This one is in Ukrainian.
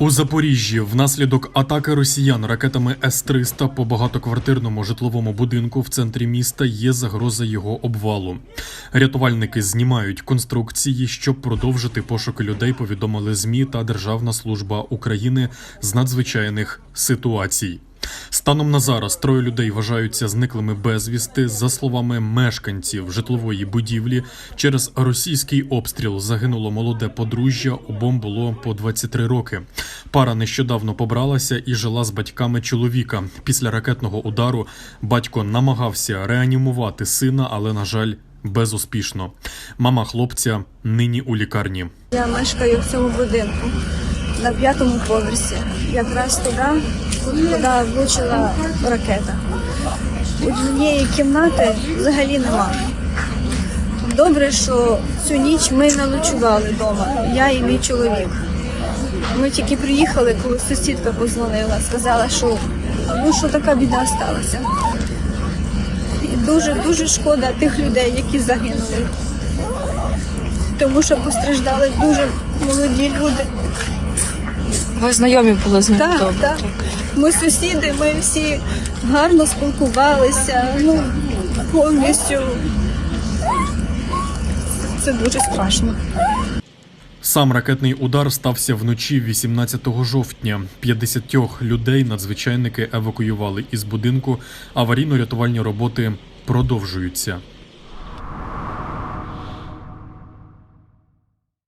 У Запоріжжі внаслідок атаки росіян ракетами С-300 по багатоквартирному житловому будинку в центрі міста є загроза його обвалу. Рятувальники знімають конструкції, щоб продовжити пошуки людей. Повідомили змі та Державна служба України з надзвичайних ситуацій. Станом на зараз троє людей вважаються зниклими безвісти. За словами мешканців житлової будівлі, через російський обстріл загинуло молоде подружжя. Обом було по 23 роки. Пара нещодавно побралася і жила з батьками чоловіка. Після ракетного удару батько намагався реанімувати сина, але на жаль. Безуспішно. Мама хлопця нині у лікарні. Я мешкаю в цьому будинку на п'ятому поверсі. Якраз туди, куди влучила ракета. Однієї кімнати взагалі нема. Добре, що цю ніч ми не ночували вдома, я і мій чоловік. Ми тільки приїхали, коли сусідка позвонила, сказала, що ну що така біда сталася. І дуже дуже шкода тих людей, які загинули. Тому що постраждали дуже молоді люди. Ви знайомі були з ним? Так, Добре. так. Ми сусіди, ми всі гарно спілкувалися. Ну, повністю це дуже страшно. Сам ракетний удар стався вночі 18 жовтня. 50 людей надзвичайники евакуювали із будинку. Аварійно-рятувальні роботи продовжуються.